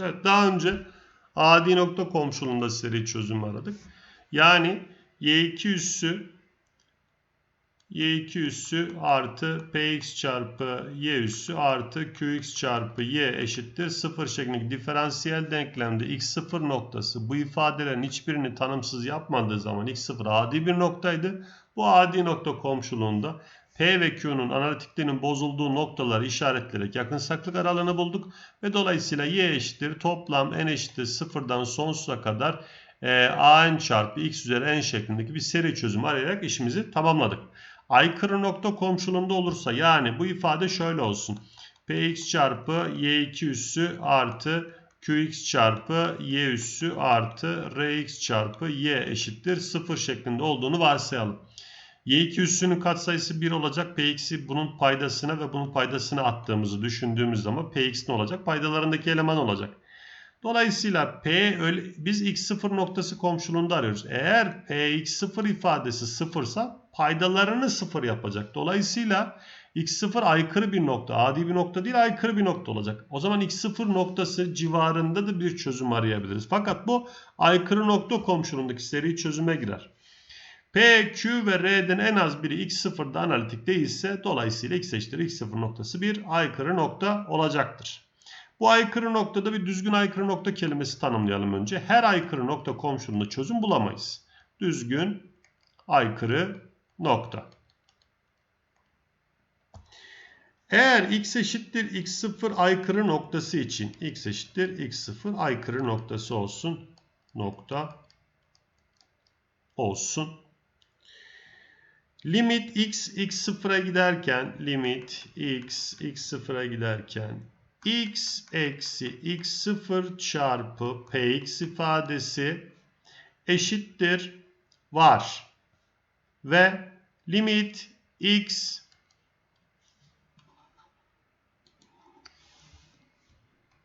evet, daha önce adi nokta komşuluğunda seri çözüm aradık. Yani y2 üssü y2 üssü artı px çarpı y üssü artı qx çarpı y eşittir 0 şeklindeki diferansiyel denklemde x0 noktası bu ifadelerin hiçbirini tanımsız yapmadığı zaman x0 adi bir noktaydı. Bu adi nokta komşuluğunda P ve Q'nun analitiklerinin bozulduğu noktaları işaretleyerek yakınsaklık aralığını bulduk. Ve dolayısıyla y eşittir toplam n eşittir sıfırdan sonsuza kadar e, an çarpı x üzeri n şeklindeki bir seri çözüm arayarak işimizi tamamladık. Aykırı nokta komşuluğunda olursa yani bu ifade şöyle olsun. Px çarpı y2 üssü artı qx çarpı y üssü artı rx çarpı y eşittir 0 şeklinde olduğunu varsayalım. Y2 üssünün katsayısı 1 olacak. Px'i bunun paydasına ve bunun paydasına attığımızı düşündüğümüz zaman Px ne olacak? Paydalarındaki eleman olacak. Dolayısıyla P biz x0 noktası komşuluğunda arıyoruz. Eğer Px0 ifadesi 0 ise paydalarını 0 yapacak. Dolayısıyla x0 aykırı bir nokta. Adi bir nokta değil aykırı bir nokta olacak. O zaman x0 noktası civarında da bir çözüm arayabiliriz. Fakat bu aykırı nokta komşuluğundaki seri çözüme girer. P, Q ve R'den en az biri x0'da analitik değilse dolayısıyla x eşittir x0 noktası bir aykırı nokta olacaktır. Bu aykırı noktada bir düzgün aykırı nokta kelimesi tanımlayalım önce. Her aykırı nokta komşuluğunda çözüm bulamayız. Düzgün aykırı nokta. Eğer x eşittir x0 aykırı noktası için x eşittir x0 aykırı noktası olsun. Nokta olsun. Limit x x0'a giderken limit x x0'a giderken x eksi x0 çarpı px ifadesi eşittir var. Ve limit x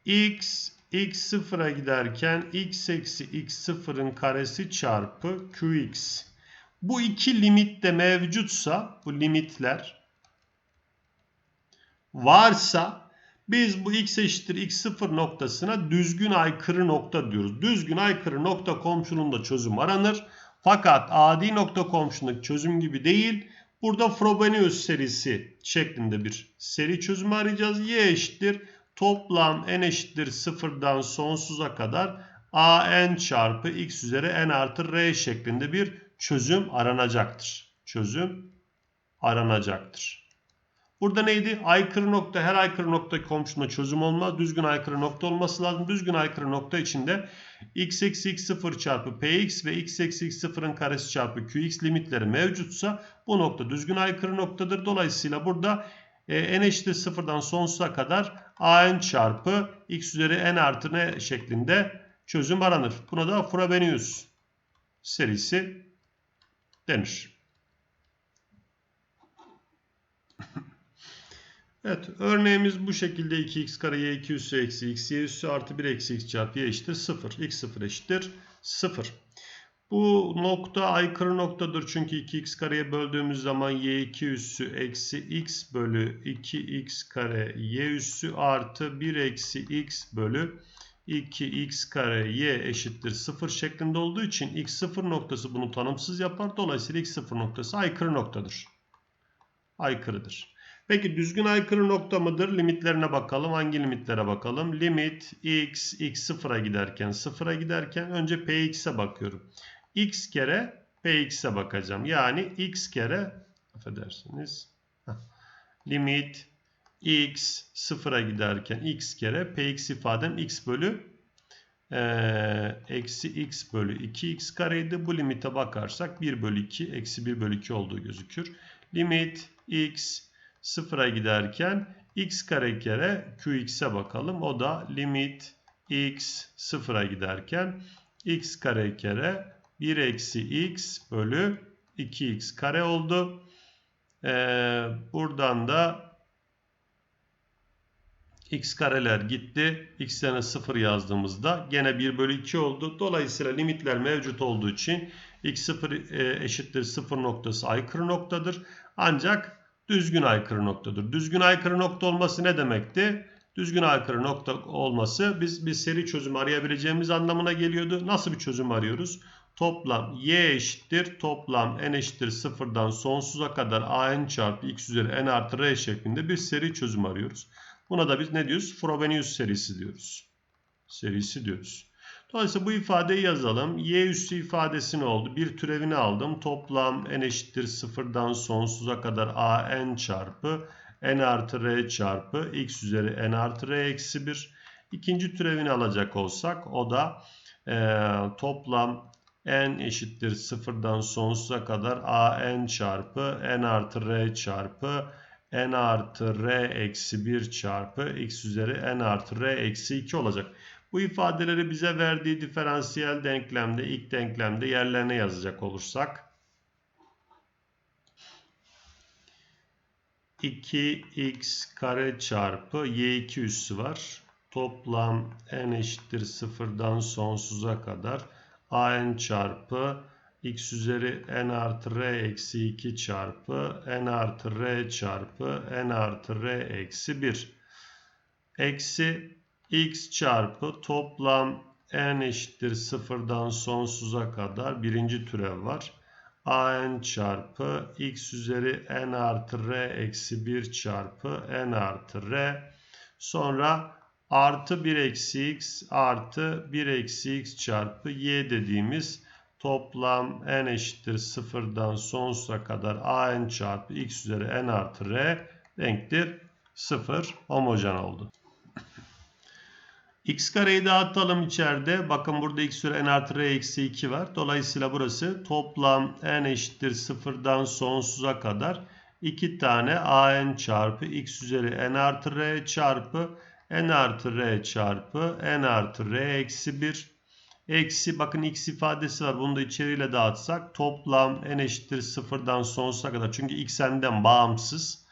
x x0'a giderken x eksi x0'ın karesi çarpı qx bu iki limit de mevcutsa bu limitler varsa biz bu x eşittir x0 noktasına düzgün aykırı nokta diyoruz. Düzgün aykırı nokta komşuluğunda çözüm aranır. Fakat adi nokta komşuluk çözüm gibi değil. Burada Frobenius serisi şeklinde bir seri çözüm arayacağız. Y eşittir toplam n eşittir sıfırdan sonsuza kadar a n çarpı x üzeri n artı r şeklinde bir çözüm aranacaktır. Çözüm aranacaktır. Burada neydi? Aykırı nokta her aykırı nokta komşuna çözüm olmaz. Düzgün aykırı nokta olması lazım. Düzgün aykırı nokta içinde x eksi x0 çarpı px ve x eksi x0'ın karesi çarpı qx limitleri mevcutsa bu nokta düzgün aykırı noktadır. Dolayısıyla burada e, n eşittir sıfırdan sonsuza kadar an çarpı x üzeri n artı n şeklinde çözüm aranır. Buna da Frobenius serisi denir. evet örneğimiz bu şekilde 2x kare y2 üssü eksi x y üssü artı 1 eksi x çarpı y eşittir 0. x 0 eşittir 0. Bu nokta aykırı noktadır çünkü 2x kareye böldüğümüz zaman y2 üssü eksi x bölü 2x kare y üssü artı 1 eksi x bölü 2x kare y eşittir 0 şeklinde olduğu için x0 noktası bunu tanımsız yapar. Dolayısıyla x0 noktası aykırı noktadır. Aykırıdır. Peki düzgün aykırı nokta mıdır? Limitlerine bakalım. Hangi limitlere bakalım? Limit x, x0'a giderken, 0'a giderken önce px'e bakıyorum. x kere px'e bakacağım. Yani x kere, affedersiniz, limit x sıfıra giderken x kere px ifadem x bölü e, eksi x bölü 2x kareydi. Bu limite bakarsak 1 bölü 2 eksi 1 bölü 2 olduğu gözükür. Limit x sıfıra giderken x kare kere qx'e bakalım. O da limit x sıfıra giderken x kare kere 1 eksi x bölü 2x kare oldu. Ee, buradan da x kareler gitti. x yerine 0 yazdığımızda gene 1 bölü 2 oldu. Dolayısıyla limitler mevcut olduğu için x0 e, eşittir 0 noktası aykırı noktadır. Ancak düzgün aykırı noktadır. Düzgün aykırı nokta olması ne demekti? Düzgün aykırı nokta olması biz bir seri çözüm arayabileceğimiz anlamına geliyordu. Nasıl bir çözüm arıyoruz? Toplam y eşittir toplam n eşittir sıfırdan sonsuza kadar a n çarpı x üzeri n artı r şeklinde bir seri çözüm arıyoruz. Buna da biz ne diyoruz? Frobenius serisi diyoruz. Serisi diyoruz. Dolayısıyla bu ifadeyi yazalım. Y üssü ifadesi ne oldu? Bir türevini aldım. Toplam n eşittir sıfırdan sonsuza kadar a n çarpı n artı r çarpı x üzeri n artı r eksi 1. İkinci türevini alacak olsak o da e, toplam n eşittir sıfırdan sonsuza kadar a n çarpı n artı r çarpı n artı r eksi 1 çarpı x üzeri n artı r eksi 2 olacak. Bu ifadeleri bize verdiği diferansiyel denklemde ilk denklemde yerlerine yazacak olursak 2x kare çarpı y2 üssü var. Toplam n eşittir sıfırdan sonsuza kadar an çarpı x üzeri n artı r eksi 2 çarpı n artı r çarpı n artı r eksi 1 eksi x çarpı toplam n eşittir sıfırdan sonsuza kadar birinci türev var. an çarpı x üzeri n artı r eksi 1 çarpı n artı r sonra artı 1 eksi x artı 1 eksi x çarpı y dediğimiz toplam n eşittir sıfırdan sonsuza kadar an çarpı x üzeri n artı r denktir 0 homojen oldu. x kareyi dağıtalım içeride. Bakın burada x üzeri n artı r eksi 2 var. Dolayısıyla burası toplam n eşittir sıfırdan sonsuza kadar 2 tane an çarpı x üzeri n artı r çarpı n artı r çarpı n artı r eksi 1 eksi bakın x ifadesi var. Bunu da içeriyle dağıtsak toplam n eşittir sıfırdan sonsuza kadar. Çünkü x n'den bağımsız.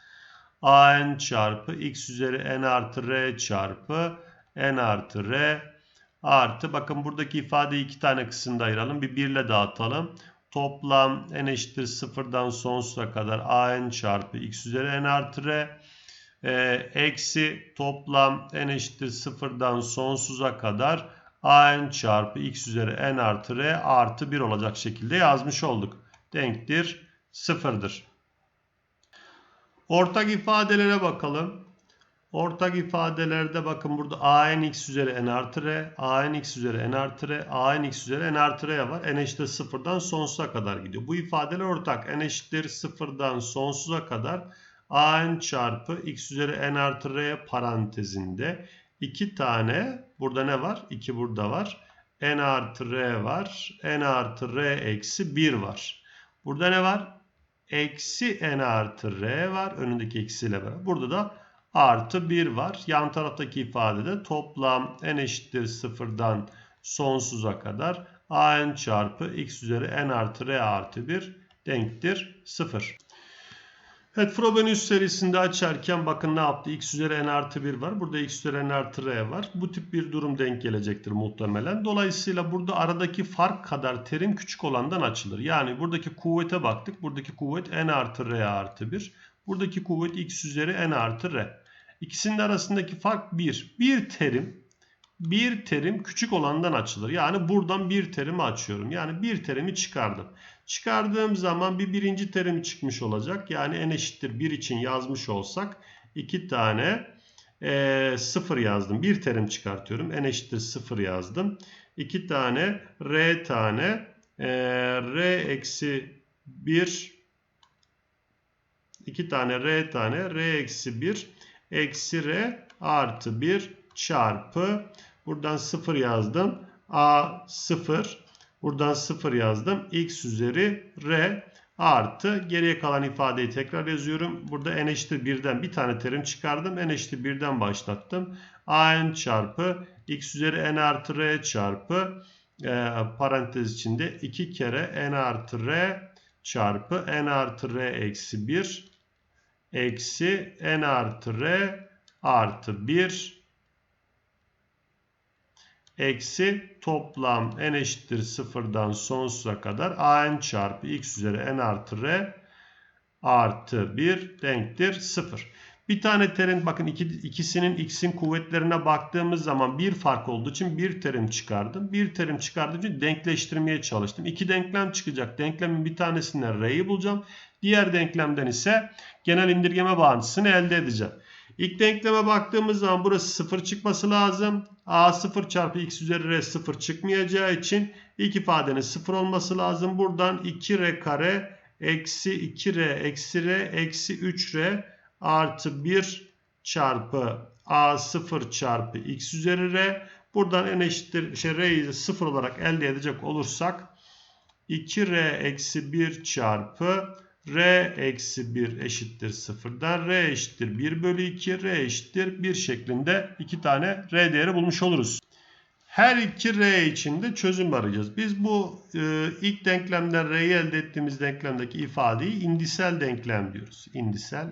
an çarpı x üzeri n artı r çarpı n artı r artı bakın buradaki ifadeyi iki tane kısımda ayıralım. Bir 1 ile dağıtalım. Toplam n eşittir sıfırdan sonsuza kadar an çarpı x üzeri n artı r e, eksi toplam n eşittir sıfırdan sonsuza kadar an çarpı x üzeri n artı r artı 1 olacak şekilde yazmış olduk. Denktir sıfırdır. Ortak ifadelere bakalım. Ortak ifadelerde bakın burada an x üzeri n artı r, an x üzeri n artı r, an x üzeri n artı r var. n eşittir sıfırdan sonsuza kadar gidiyor. Bu ifadeler ortak. n eşittir sıfırdan sonsuza kadar an çarpı x üzeri n artı r parantezinde 2 tane burada ne var? 2 burada var. n artı r var. n artı r eksi 1 var. Burada ne var? Eksi n artı r var. Önündeki eksiyle beraber. Burada da artı 1 var. Yan taraftaki ifadede toplam n eşittir sıfırdan sonsuza kadar an çarpı x üzeri n artı r artı 1 denktir 0. Evet Frobenius serisinde açarken bakın ne yaptı? x üzeri n artı 1 var. Burada x üzeri n artı r var. Bu tip bir durum denk gelecektir muhtemelen. Dolayısıyla burada aradaki fark kadar terim küçük olandan açılır. Yani buradaki kuvvete baktık. Buradaki kuvvet n artı r artı 1. Buradaki kuvvet x üzeri n artı r. İkisinin arasındaki fark 1. Bir terim bir terim küçük olandan açılır. Yani buradan bir terimi açıyorum. Yani bir terimi çıkardım. Çıkardığım zaman bir birinci terimi çıkmış olacak. Yani n eşittir 1 için yazmış olsak 2 tane e, 0 yazdım. Bir terim çıkartıyorum. n eşittir 0 yazdım. 2 tane r tane e, r eksi 1 2 tane r tane r eksi 1 eksi r artı 1 çarpı buradan 0 yazdım. A 0 buradan 0 yazdım. X üzeri r artı geriye kalan ifadeyi tekrar yazıyorum. Burada n eşittir 1'den bir tane terim çıkardım. n eşittir 1'den başlattım. a n çarpı x üzeri n artı r çarpı e, parantez içinde 2 kere n artı r çarpı n artı r eksi 1 eksi n artı r artı 1 eksi toplam n eşittir sıfırdan sonsuza kadar an çarpı x üzeri n artı r artı 1 denktir 0. Bir tane terim bakın iki, ikisinin x'in kuvvetlerine baktığımız zaman bir fark olduğu için bir terim çıkardım. Bir terim çıkardığım için denkleştirmeye çalıştım. İki denklem çıkacak. Denklemin bir tanesinden r'yi bulacağım. Diğer denklemden ise genel indirgeme bağıntısını elde edeceğim. İlk denkleme baktığımız zaman burası 0 çıkması lazım. A 0 çarpı x üzeri r 0 çıkmayacağı için ilk ifadenin 0 olması lazım. Buradan 2r kare eksi 2r eksi r eksi 3r artı 1 çarpı a 0 çarpı x üzeri r. Buradan n eşittir şey r'yi 0 olarak elde edecek olursak 2r eksi 1 çarpı r eksi 1 eşittir 0'dan r eşittir 1 bölü 2 r eşittir 1 şeklinde iki tane r değeri bulmuş oluruz. Her iki r için de çözüm arayacağız. Biz bu e, ilk denklemden r'yi elde ettiğimiz denklemdeki ifadeyi indisel denklem diyoruz. İndisel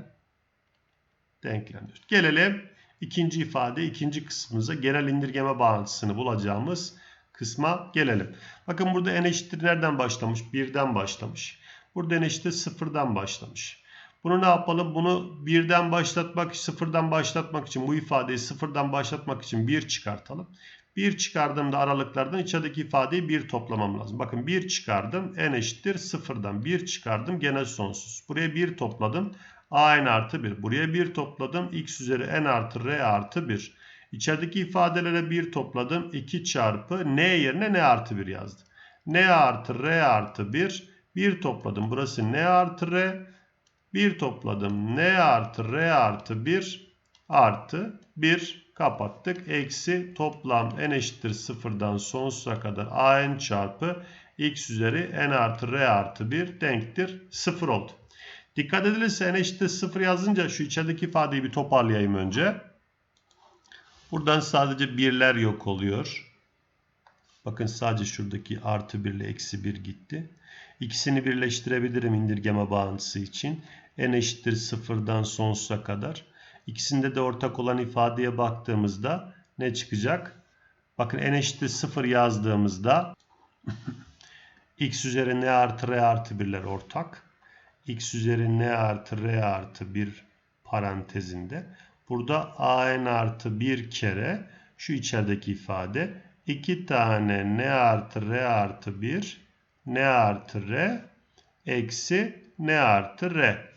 denklem diyoruz. Gelelim ikinci ifade, ikinci kısmımıza genel indirgeme bağıntısını bulacağımız kısma gelelim. Bakın burada n eşittir nereden başlamış? 1'den başlamış. Burada n eşittir 0'dan başlamış. Bunu ne yapalım? Bunu 1'den başlatmak, 0'dan başlatmak için bu ifadeyi 0'dan başlatmak için 1 çıkartalım. 1 çıkardığımda aralıklardan içerideki ifadeyi 1 toplamam lazım. Bakın 1 çıkardım. n eşittir 0'dan 1 çıkardım. Gene sonsuz. Buraya 1 topladım. a n artı 1. Buraya 1 topladım. x üzeri n artı r artı 1. İçerideki ifadelere 1 topladım. 2 çarpı n yerine n artı 1 yazdım. n artı r artı 1. 1 topladım. Burası n artı r. 1 topladım. n artı r artı 1 artı 1 kapattık. Eksi toplam n eşittir 0'dan sonsuza kadar a n çarpı x üzeri n artı r artı 1 denktir 0 oldu. Dikkat edilirse n eşittir 0 yazınca şu içerideki ifadeyi bir toparlayayım önce. Buradan sadece birler yok oluyor. Bakın sadece şuradaki artı 1 ile eksi 1 gitti. İkisini birleştirebilirim indirgeme bağıntısı için. n eşittir 0'dan sonsuza kadar. İkisinde de ortak olan ifadeye baktığımızda ne çıkacak? Bakın n eşittir 0 yazdığımızda x üzeri n artı r artı 1'ler ortak. x üzeri n artı r artı 1 parantezinde. Burada a n artı 1 kere şu içerideki ifade 2 tane n artı r artı 1 n artı r eksi n artı r.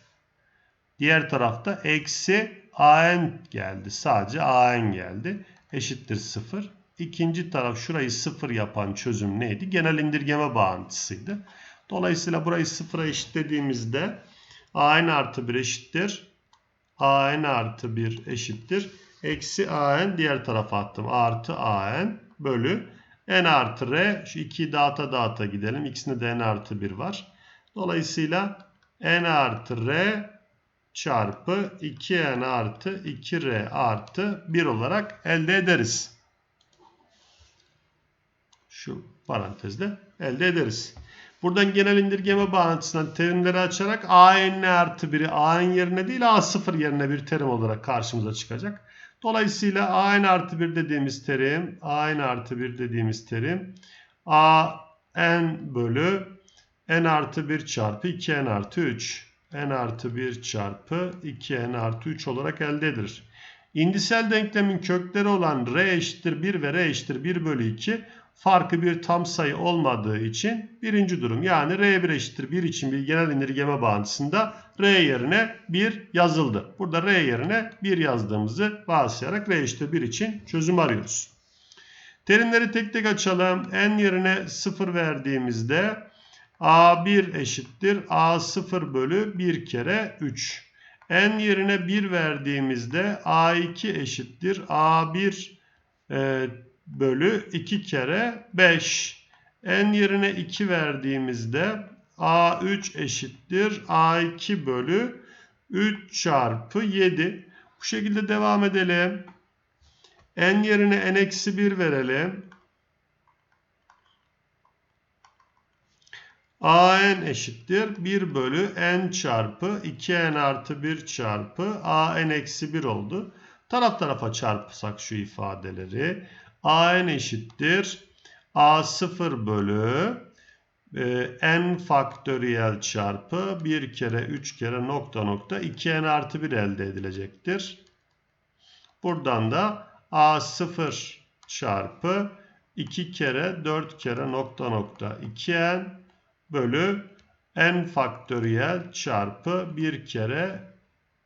Diğer tarafta eksi an geldi. Sadece an geldi. Eşittir 0. İkinci taraf şurayı 0 yapan çözüm neydi? Genel indirgeme bağıntısıydı. Dolayısıyla burayı 0'a eşitlediğimizde an artı 1 eşittir. an artı 1 eşittir. Eksi an diğer tarafa attım. Artı an bölü n artı r. Şu 2'yi dağıta dağıta gidelim. İkisinde de n artı 1 var. Dolayısıyla n artı r çarpı 2n artı 2r artı 1 olarak elde ederiz. Şu parantezde elde ederiz. Buradan genel indirgeme bağıntısından terimleri açarak an artı 1'i an yerine değil a0 yerine bir terim olarak karşımıza çıkacak. Dolayısıyla an artı 1 dediğimiz terim an artı 1 dediğimiz terim a n bölü n artı 1 çarpı 2n artı 3 n artı 1 çarpı 2n artı 3 olarak elde edilir. İndisel denklemin kökleri olan r eşittir 1 ve r eşittir 1 bölü 2 farkı bir tam sayı olmadığı için birinci durum. Yani r1 eşittir 1 için bir genel indirgeme bağıntısında r yerine 1 yazıldı. Burada r yerine 1 yazdığımızı varsayarak r eşittir 1 için çözüm arıyoruz. Terimleri tek tek açalım. n yerine 0 verdiğimizde A1 eşittir A0 bölü 1 kere 3. N yerine 1 verdiğimizde A2 eşittir A1 e, bölü 2 kere 5. N yerine 2 verdiğimizde A3 eşittir A2 bölü 3 çarpı 7. Bu şekilde devam edelim. N yerine N-1 verelim. an eşittir 1 bölü n çarpı 2n artı 1 çarpı an eksi 1 oldu. Taraf tarafa çarpsak şu ifadeleri an eşittir a0 bölü e, n faktöriyel çarpı 1 kere 3 kere nokta nokta 2n artı 1 elde edilecektir. Buradan da a0 çarpı 2 kere 4 kere nokta nokta 2n bölü n faktöriyel çarpı 1 kere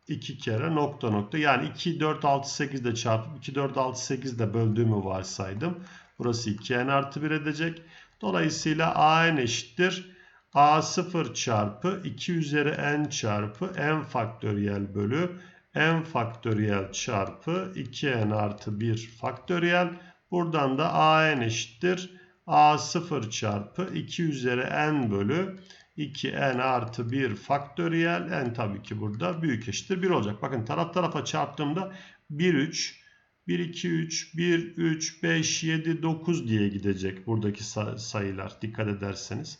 2 kere nokta nokta. Yani 2, 4, 6, 8 de çarpıp 2, 4, 6, 8 de böldüğümü varsaydım. Burası 2n artı 1 edecek. Dolayısıyla an eşittir. a0 çarpı 2 üzeri n çarpı n faktöriyel bölü n faktöriyel çarpı 2n artı 1 faktöriyel. Buradan da an eşittir. a0 çarpı 2 üzeri n bölü 2n artı 1 faktöriyel. n tabii ki burada büyük eşittir 1 olacak. Bakın taraf tarafa çarptığımda 1 3 1 2 3 1 3 5 7 9 diye gidecek buradaki sayılar dikkat ederseniz.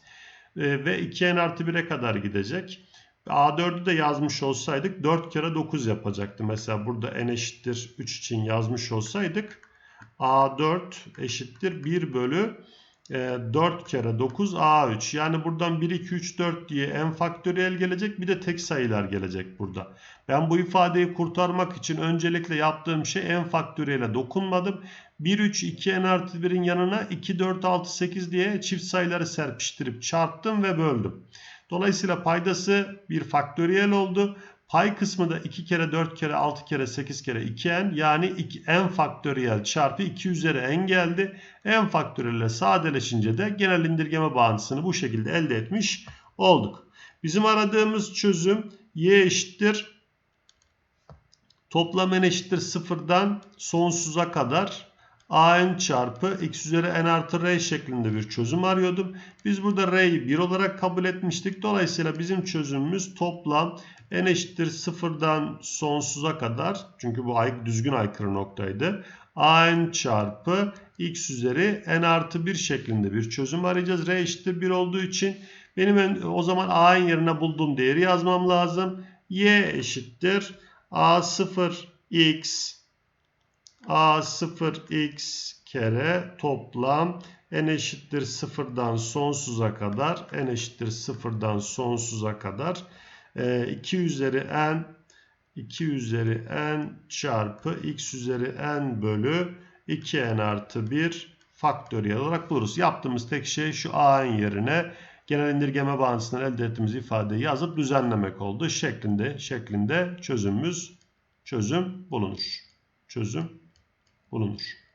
E, ve 2n artı 1'e kadar gidecek. A4'ü de yazmış olsaydık 4 kere 9 yapacaktı. Mesela burada n eşittir 3 için yazmış olsaydık A4 eşittir 1 bölü 4 e, kere 9 A3. Yani buradan 1, 2, 3, 4 diye n faktöriyel gelecek. Bir de tek sayılar gelecek burada. Ben bu ifadeyi kurtarmak için öncelikle yaptığım şey n faktöriyele dokunmadım. 1, 3, 2 n artı 1'in yanına 2, 4, 6, 8 diye çift sayıları serpiştirip çarptım ve böldüm. Dolayısıyla paydası bir faktöriyel oldu. Pay kısmı da 2 kere 4 kere 6 kere 8 kere 2n yani 2, n faktöriyel çarpı 2 üzeri n geldi. n faktöriyel sadeleşince de genel indirgeme bağıntısını bu şekilde elde etmiş olduk. Bizim aradığımız çözüm y eşittir toplam n eşittir sıfırdan sonsuza kadar an çarpı x üzeri n artı r şeklinde bir çözüm arıyordum. Biz burada r'yi 1 olarak kabul etmiştik. Dolayısıyla bizim çözümümüz toplam n eşittir sıfırdan sonsuza kadar çünkü bu ay, düzgün aykırı noktaydı. an çarpı x üzeri n artı 1 şeklinde bir çözüm arayacağız. r eşittir 1 olduğu için benim o zaman a'nın yerine bulduğum değeri yazmam lazım. y eşittir a0 x a0x kere toplam n eşittir sıfırdan sonsuza kadar n eşittir sıfırdan sonsuza kadar 2 ee, üzeri n 2 üzeri n çarpı x üzeri n bölü 2n artı 1 faktöriyel olarak buluruz. Yaptığımız tek şey şu a'nın yerine genel indirgeme bağıntısından elde ettiğimiz ifadeyi yazıp düzenlemek oldu. Şeklinde şeklinde çözümümüz çözüm bulunur. Çözüm bulunur.